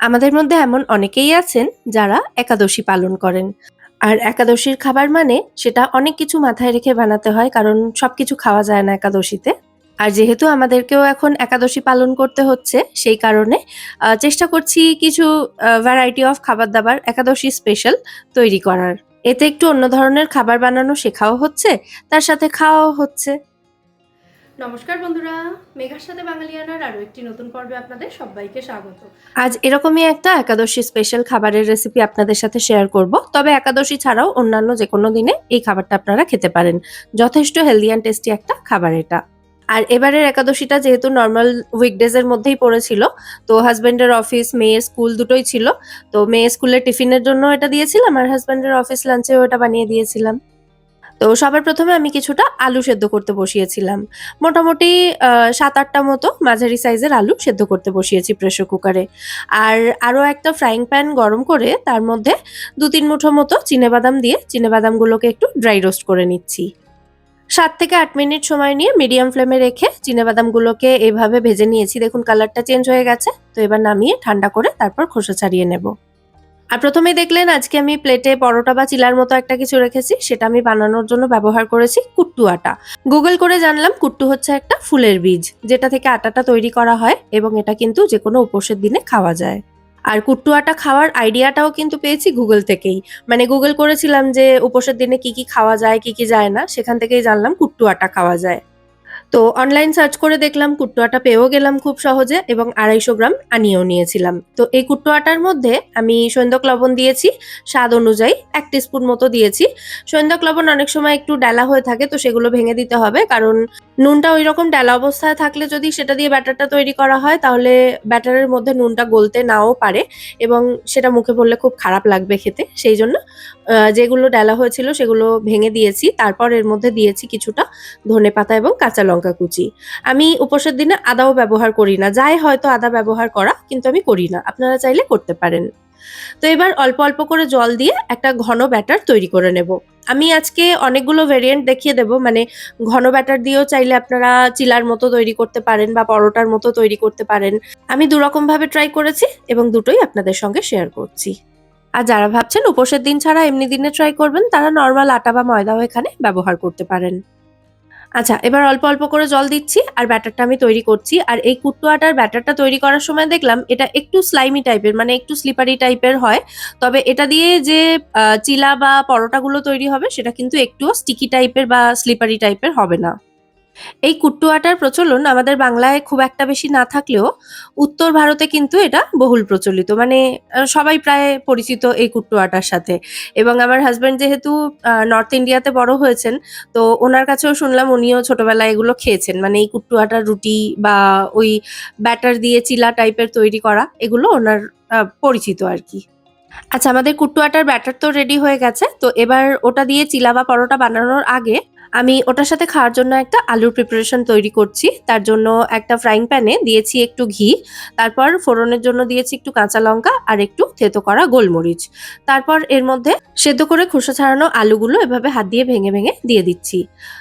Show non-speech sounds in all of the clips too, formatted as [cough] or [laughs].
আমাদের মধ্যে এমন অনেকেই আছেন যারা একাদশী পালন করেন। আর একাদশীর খাবার মানে সেটা অনেক কিছু মাথায় রেখে বানাতে হয়, কারণ সব কিছু খাওয়া যায় না একাদশীতে। আর যেহেতু আমাদেরকেও এখন একাদশী পালন করতে হচ্ছে, সেই কারণে চেষ্টা করছি কিছু ভ্যারাইটি অফ খাবার দাবার একাদশী স্পেশাল তৈরি করার। এতে একটু অন্য ধরনের খাবার বানানো শেখাও হচ্ছে, তার সাথে খাওয়াও হচ্ছে। নমস্কার বন্ধুরা, মেঘার সাথে বাঙালিয়ানার আরও একটি নতুন পর্বে আপনাদের সবাইকে স্বাগত। আজ এরকমই একটা একাদশী স্পেশাল খাবারের রেসিপি আপনাদের সাথে শেয়ার করব, তবে একাদশী ছাড়াও অন্যান্য যে কোনো দিনে এই খাবারটা আপনারা খেতে পারেন। যথেষ্ট হেলদি অ্যান্ড টেস্টি একটা খাবার এটা। আর এবারের একাদশীটা যেহেতু নর্মাল উইকডেজ এর মধ্যেই পড়েছিল, তো হাজবেন্ডের অফিস মেয়ের স্কুল দুটোই ছিল, তো মেয়ে স্কুলের টিফিনের জন্য এটা দিয়েছিলাম আর হাজবেন্ডের অফিস লাঞ্চেও এটা বানিয়ে দিয়েছিলাম। তো সবার প্রথমে আমি কিছুটা আলু সেদ্ধ করতে বসিয়েছিলাম। মোটামুটি সাত আটটা মতো মাঝারি সাইজের আলু সেদ্ধ করতে বসিয়েছি প্রেশার কুকারে আর আরও একটা ফ্রাইং প্যান গরম করে তার মধ্যে দু তিন মুঠো মতো চিনেবাদাম দিয়ে চিনেবাদামগুলোকে একটু ড্রাই রোস্ট করে নিচ্ছি। সাত থেকে আট মিনিট সময় নিয়ে মিডিয়াম ফ্লেমে রেখে চিনেবাদামগুলোকে এভাবে ভেজে নিয়েছি। দেখুন কালারটা চেঞ্জ হয়ে গেছে, তো এবার নামিয়ে ঠান্ডা করে তারপর খোসা ছাড়িয়ে নেব। আর প্রথমেই দেখলেন আজকে আমি প্লেটে পরোটা বা চিলার মতো একটা কিছু রেখেছি, সেটা আমি বানানোর জন্য ব্যবহার করেছি কুট্টু আটা। গুগল করে জানলাম কুট্টু হচ্ছে একটা ফুলের বীজ, যেটা থেকে আটাটা তৈরি করা হয় এবং এটা কিন্তু যে কোনো উপোসের দিনে খাওয়া যায়। আর কুট্টু আটা খাওয়ার আইডিয়াটাও কিন্তু পেয়েছি গুগল থেকেই। মানে গুগল করেছিলাম যে উপোসের দিনে কি কি খাওয়া যায়, কি কি যায় না, সেখান থেকেই জানলাম কুট্টু আটা খাওয়া যায়। তো অনলাইন সার্চ করে দেখলাম কুট্টু আটা পেয়েও গেলাম খুব সহজে এবং আড়াইশো গ্রাম আনিয়েও নিয়েছিলাম। তো এই কুট্টু আটার মধ্যে আমি সৈন্দক লবণ দিয়েছি, স্বাদ অনুযায়ী এক স্পুন মতো দিয়েছি। সৈন্দক লবণ অনেক সময় একটু ডালা হয়ে থাকে তো সেগুলো ভেঙে দিতে হবে কারণ নুনটা ওই রকম ডালা অবস্থায় থাকলে যদি সেটা দিয়ে ব্যাটারটা তৈরি করা হয় তাহলে ব্যাটারের মধ্যে নুনটা গলতে নাও পারে এবং সেটা মুখে পড়লে খুব খারাপ লাগবে খেতে। সেই জন্য যেগুলো ডালা হয়েছিল সেগুলো ভেঙে দিয়েছি। তারপর এর মধ্যে দিয়েছি কিছুটা ধনে পাতা এবং কাঁচা লঙ্কা। কুচি। আমি উপোসের দিনে আদাও ব্যবহার করি না। যাই হয়তো আদা ব্যবহার করা, কিন্তু আমি করি না। আপনারা চাইলে করতে পারেন। তো এবার অল্প অল্প করে জল দিয়ে একটা ঘন ব্যাটার তৈরি করে নেব। আমি আজকে অনেকগুলো ভেরিয়েন্ট দেখিয়ে দেব। মানে ঘন ব্যাটার দিয়েও চাইলে আপনারা চিলার মতো তৈরি করতে পারেন বা পরোটার মতো তৈরি করতে পারেন। আমি দুরকম ভাবে ট্রাই করেছি এবং দুটোই আপনাদের সঙ্গে শেয়ার করছি। আর যারা ভাবছেন উপোসের দিন ছাড়া এমনি দিনে ট্রাই করবেন, তারা নর্মাল আটা বা ময়দাও এখানে ব্যবহার করতে পারেন। আচ্ছা এবার অল্প অল্প করে জল দিচ্ছি আর ব্যাটারটা আমি তৈরি করছি। আর এই কুট্টু আটার ব্যাটারটা তৈরি করার সময় দেখলাম এটা একটু স্লাইমি টাইপের মানে একটু স্লিপারি টাইপের হয়। তবে এটা দিয়ে যে চিলা বা পরোটাগুলো তৈরি হবে, সেটা কিন্তু একটুও স্টিকি টাইপের বা স্লিপারি টাইপের হবে না। এই কুট্টু আটার প্রচলন আমাদের বাংলায় খুব একটা বেশি না থাকলেও উত্তর ভারতে কিন্তু এটা বহুল প্রচলিত। মানে সবাই প্রায় পরিচিত এই কুট্টু আটার সাথে। এবং আমার হাজব্যান্ড যেহেতু নর্থ ইন্ডিয়াতে বড় হয়েছেন, তো ওনার কাছেও শুনলাম উনিও ছোটবেলায় এগুলো খেয়েছেন। মানে এই কুট্টু আটার রুটি বা ওই ব্যাটার দিয়ে চিলা টাইপের তৈরি করা, এগুলো ওনার পরিচিত আর কি। আচ্ছা আমাদের কুট্টু আটার ব্যাটার তো রেডি হয়ে গেছে, তো এবার ওটা দিয়ে চিলা বা পরোটা বানানোর আগে আমি ওটার সাথে খাওয়ার জন্য একটা আলুর প্রিপারেশন তৈরি করছি। তার জন্য একটা ফ্রাইং প্যানে দিয়েছি একটু ঘি, তারপর ফোড়নের জন্য দিয়েছি একটু কাঁচা লঙ্কা আর একটু থেতো করা গোলমরিচ। তারপর এর মধ্যে সেদ্ধ করে খোসা ছাড়ানো আলুগুলো এভাবে হাত দিয়ে ভেঙে ভেঙে দিয়ে দিচ্ছি।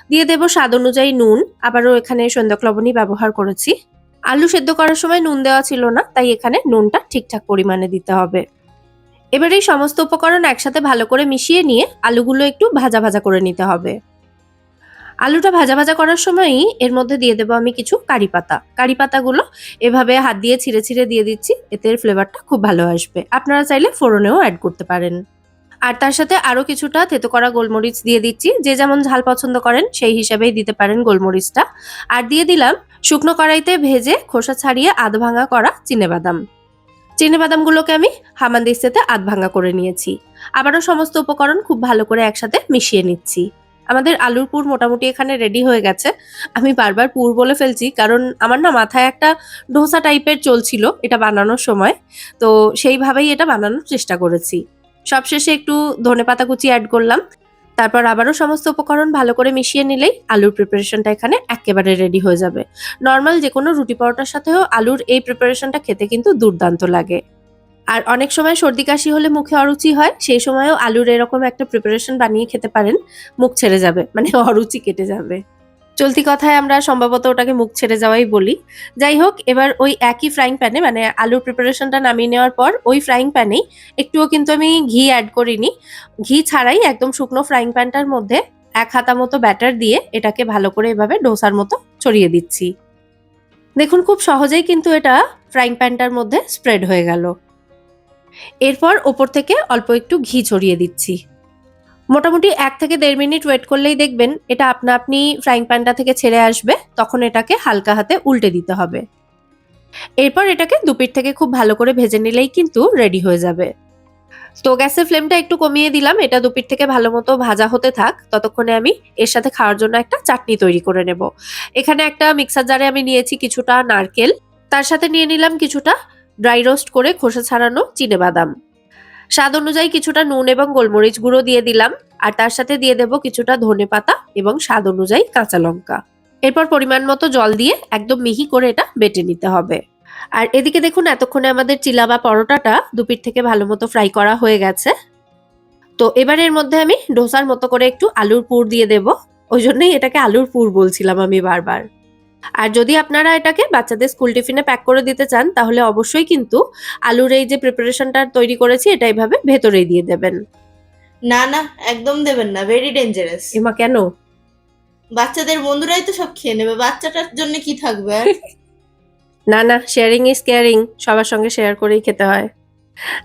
দিয়ে দেবো স্বাদ অনুযায়ী নুন, আবারও এখানে সন্ধ্যক লবণই ব্যবহার করেছি। আলু সেদ্ধ করার সময় নুন দেওয়া ছিল না, তাই এখানে নুনটা ঠিকঠাক পরিমাণে দিতে হবে। এবার এই সমস্ত উপকরণ একসাথে ভালো করে মিশিয়ে নিয়ে আলুগুলো একটু ভাজা ভাজা করে নিতে হবে। আলুটা ভাজা ভাজা করার সময়ই এর মধ্যে দিয়ে দেবো আমি কিছু কারি পাতা। কারি পাতাগুলো এভাবে হাত দিয়ে ছিঁড়ে ছিঁড়ে দিয়ে দিচ্ছি, এতে ফ্লেভারটা খুব ভালো আসবে। আপনারা চাইলে ফোড়নেও অ্যাড করতে পারেন। আর তার সাথে আরও কিছুটা থেতো করা গোলমরিচ দিয়ে দিচ্ছি। যে যেমন ঝাল পছন্দ করেন, সেই হিসাবেই দিতে পারেন গোলমরিচটা। আর দিয়ে দিলাম শুকনো কড়াইতে ভেজে খোসা ছাড়িয়ে আধ ভাঙা করা চিনেবাদাম। চিনেবাদামগুলোকে আমি হামানদিস্তাতে আধ ভাঙা করে নিয়েছি। আবারও সমস্ত উপকরণ খুব ভালো করে একসাথে মিশিয়ে নিচ্ছি। আমাদের আলুর পুর মোটামুটি এখানে রেডি হয়ে গেছে। আমি বারবার পুর বলে ফেলছি, কারণ আমার না মাথায় একটা ডোসা টাইপের চলছিল এটা বানানোর সময়। তো সেইভাবেই এটা বানানোর চেষ্টা করেছি। সবশেষে একটু ধনে পাতা কুচি অ্যাড করলাম। তারপর আবারও সমস্ত উপকরণ ভালো করে মিশিয়ে নিলেই আলুর প্রিপারেশনটা এখানে একেবারে রেডি হয়ে যাবে। নর্মাল যে কোনো রুটি পরোটার সাথেও আলুর এই প্রিপারেশনটা খেতে কিন্তু দুর্দান্ত লাগে। আর অনেক সময় সর্দি কাশি হলে মুখে অরুচি হয়, সেই সময়ও আলুর এরকম একটা প্রিপারেশন বানিয়ে খেতে পারেন, মুখ ছেড়ে যাবে মানে অরুচি কেটে যাবে। চলতি কথায় আমরা সম্ভবত ওটাকে মুখ ছেড়ে যাওয়াই বলি। যাই হোক, এবার ওই একই ফ্রাইং প্যানে মানে আলুর প্রিপারেশনটা নামিয়ে নেওয়ার পর, ওই ফ্রাইং প্যানেই একটুও কিন্তু আমি ঘি অ্যাড করিনি। ঘি ছাড়াই একদম শুকনো ফ্রাইং প্যানটার মধ্যে এক হাতা মতো ব্যাটার দিয়ে এটাকে ভালো করে এভাবে ডোসার মতো ছড়িয়ে দিচ্ছি। দেখুন, খুব সহজেই কিন্তু এটা ফ্রাইং প্যানটার মধ্যে স্প্রেড হয়ে গেল। এরপর ওপর থেকে অল্প একটু ঘি ছড়িয়ে দিচ্ছি। মোটামুটি এক থেকে দেড় মিনিট ওয়েট করলেই দেখবেন এটা আপনা আপনি ফ্রাইং প্যানটা থেকে ছেড়ে আসবে, তখন এটাকে হালকা হাতে উল্টে দিতে হবে। এরপর এটাকে দুপিট থেকে খুব ভালো করে ভেজে নিলেই কিন্তু রেডি হয়ে যাবে। তো গ্যাসের ফ্লেমটা একটু কমিয়ে দিলাম, এটা দুপিট থেকে ভালো মতো ভাজা হতে থাক, ততক্ষণে আমি এর সাথে খাওয়ার জন্য একটা চাটনি তৈরি করে নেব। এখানে একটা মিক্সার জারে আমি নিয়েছি কিছুটা নারকেল, তার সাথে নিয়ে নিলাম কিছুটা ড্রাই রোস্ট করে খোসা ছাড়ানো চিনে বাদাম স্বাদ অনুযায়ী কিছুটা নুন এবং গোলমরিচ গুঁড়ো দিয়ে দিলাম, আর তার সাথে দিয়ে দেব কিছুটা ধনে পাতা এবং স্বাদ অনুযায়ী কাঁচা লঙ্কা। এরপর পরিমাণ মতো জল দিয়ে একদম মিহি করে এটা বেটে নিতে হবে। আর এদিকে দেখুন, এতক্ষণে আমাদের চিলা বা পরোটাটা দুপির থেকে ভালো মতো ফ্রাই করা হয়ে গেছে। তো এবার এর মধ্যে আমি ডোসার মতো করে একটু আলুর পুর দিয়ে দেব। ওই জন্যই এটাকে আলুর পুর বলছিলাম আমি বারবার। আর যদি আপনারা এটাকে বাচ্চাদের স্কুল টিফিনে প্যাক করে দিতে চান তাহলে অবশ্যই কিন্তু আলুর এই যে প্রিপারেশনটা তৈরি করেছি এটা এইভাবে ভেতরেই দিয়ে দেবেন। না না একদম দেবেন না ভেরি ডেঞ্জারাস এমা কেন? বাচ্চাদের বন্ধুরাই তো সব খেয়ে নেবে বাচ্চাটার জন্য কি থাকবে আর? [laughs] না না শেয়ারিং ইজ কেয়ারিং সবার সঙ্গে শেয়ার করেই খেতে হয়।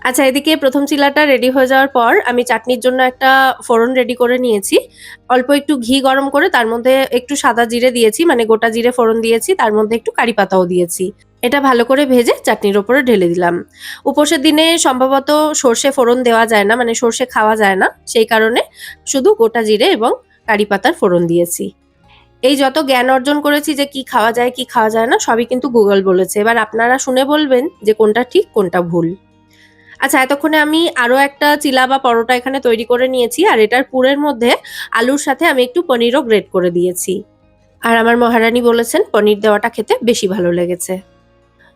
আচ্ছা এদিকে প্রথম চিলাটা রেডি হয়ে যাওয়ার পর আমি চাটনির জন্য একটা ফোড়ন রেডি করে নিয়েছি। অল্প একটু ঘি গরম করে তার মধ্যে একটু সাদা জিরে দিয়েছি মানে গোটা জিরে ফোড়ন দিয়েছি, তার মধ্যে একটু কারি পাতাও দিয়েছি। এটা ভালো করে ভেজে চাটনির ওপরে ঢেলে দিলাম। উপোসের দিনে সম্ভবত সর্ষে ফোড়ন দেওয়া যায় না মানে সর্ষে খাওয়া যায় না, সেই কারণে শুধু গোটা জিরে এবং কারি পাতার ফোড়ন দিয়েছি। এই যত জ্ঞান অর্জন করেছি যে কি খাওয়া যায়, কি খাওয়া যায় না, সবই কিন্তু গুগল বলেছে। এবার আপনারা শুনে বলবেন যে কোনটা ঠিক, কোনটা ভুল। আচ্ছা এতক্ষণে আমি আরও একটা চিলা বা পরোটা এখানে তৈরি করে নিয়েছি, আর এটার পুরের মধ্যে আলুর সাথে আমি একটু পনিরও গ্রেট করে দিয়েছি। আর আমার মহারানী বলেছেন, পনির দেওয়াটা খেতে বেশি ভালো লেগেছে।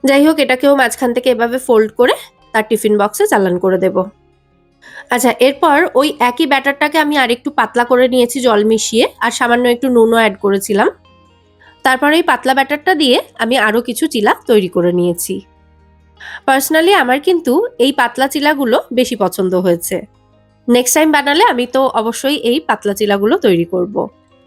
যাই হোক, এটাকেও মাঝখান থেকে এভাবে ফোল্ড করে তার টিফিন বক্সে চালান করে দেব। আচ্ছা এরপর ওই একই ব্যাটারটাকে আমি আরেকটু পাতলা করে নিয়েছি জল মিশিয়ে, আর সামান্য একটু নুনও অ্যাড করেছিলাম। তারপর এই পাতলা ব্যাটারটা দিয়ে আমি আরও কিছু চিলা তৈরি করে নিয়েছি। পার্সোনালি আমার কিন্তু এই পাতলা চিলাগুলো বেশি পছন্দ হয়েছে। নেক্সট টাইম বানালে আমি তো অবশ্যই এই পাতলা চিলাগুলো তৈরি করব।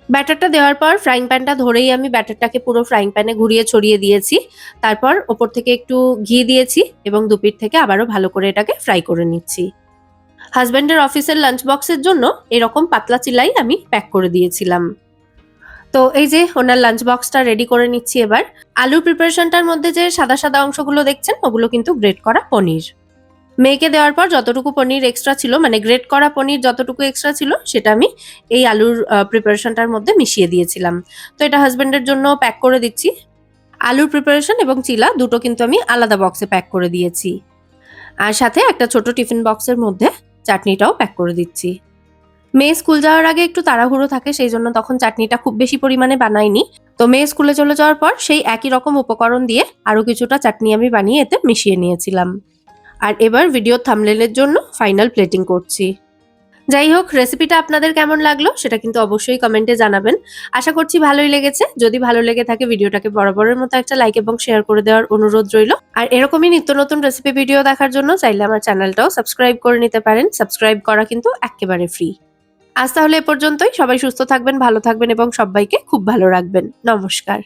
ব্যাটারটা দেওয়ার পর ফ্রাইং প্যানটা ধরেই আমি ব্যাটারটাকে পুরো ফ্রাইং প্যানে ঘুরিয়ে ছড়িয়ে দিয়েছি। তারপর ওপর থেকে একটু ঘি দিয়েছি এবং দুপিট থেকে আবারও ভালো করে এটাকে ফ্রাই করে নিচ্ছি। হাজব্যান্ডের অফিসের লাঞ্চ বক্সের জন্য এরকম পাতলা চিলাই আমি প্যাক করে দিয়েছিলাম। তো এই যে ওনার লাঞ্চ বক্সটা রেডি করে নিচ্ছি এবার। আলুর প্রিপারেশনটার মধ্যে যে সাদা সাদা অংশগুলো দেখছেন, ওগুলো কিন্তু গ্রেট করা পনির। মেয়েকে দেওয়ার পর যতটুকু পনির এক্সট্রা ছিল মানে গ্রেট করা পনির যতটুকু এক্সট্রা ছিল, সেটা আমি এই আলুর প্রিপারেশনটার মধ্যে মিশিয়ে দিয়েছিলাম। তো এটা হাজব্যান্ডের জন্য প্যাক করে দিচ্ছি। আলুর প্রিপারেশন এবং চিলা দুটো কিন্তু আমি আলাদা বক্সে প্যাক করে দিয়েছি। আর সাথে একটা ছোট টিফিন বক্সের মধ্যে চাটনিটাও প্যাক করে দিচ্ছি। মেয়ে স্কুল যাওয়ার আগে একটু তাড়াহুড়ো থাকে, সেই জন্য তখন চাটনিটা খুব বেশি পরিমাণে বানাইনি। তো মেয়ে স্কুলে চলে যাওয়ার পর সেই একই রকম উপকরণ দিয়ে আরও কিছুটা চাটনি আমি বানিয়ে এতে মিশিয়ে নিয়েছিলাম। আর এবার ভিডিও থামলেলের জন্য ফাইনাল প্লেটিং করছি। যাই হোক রেসিপিটা আপনাদের কেমন লাগল সেটা কিন্তু অবশ্যই কমেন্টে জানাবেন। আশা করছি ভালোই লেগেছে। যদি ভালো লেগে থাকে ভিডিওটাকে বরাবরের মতো একটা লাইক এবং শেয়ার করে দেওয়ার অনুরোধ রইল। আর এরকমই নিত্য নতুন রেসিপি ভিডিও দেখার জন্য চাইলে আমার চ্যানেলটাও সাবস্ক্রাইব করে নিতে পারেন। সাবস্ক্রাইব করা কিন্তু একেবারে ফ্রি আজ তাহলে এ পর্যন্তই। সবাই সুস্থ থাকবেন, ভালো থাকবেন এবং সবাইকে খুব ভালো রাখবেন। নমস্কার।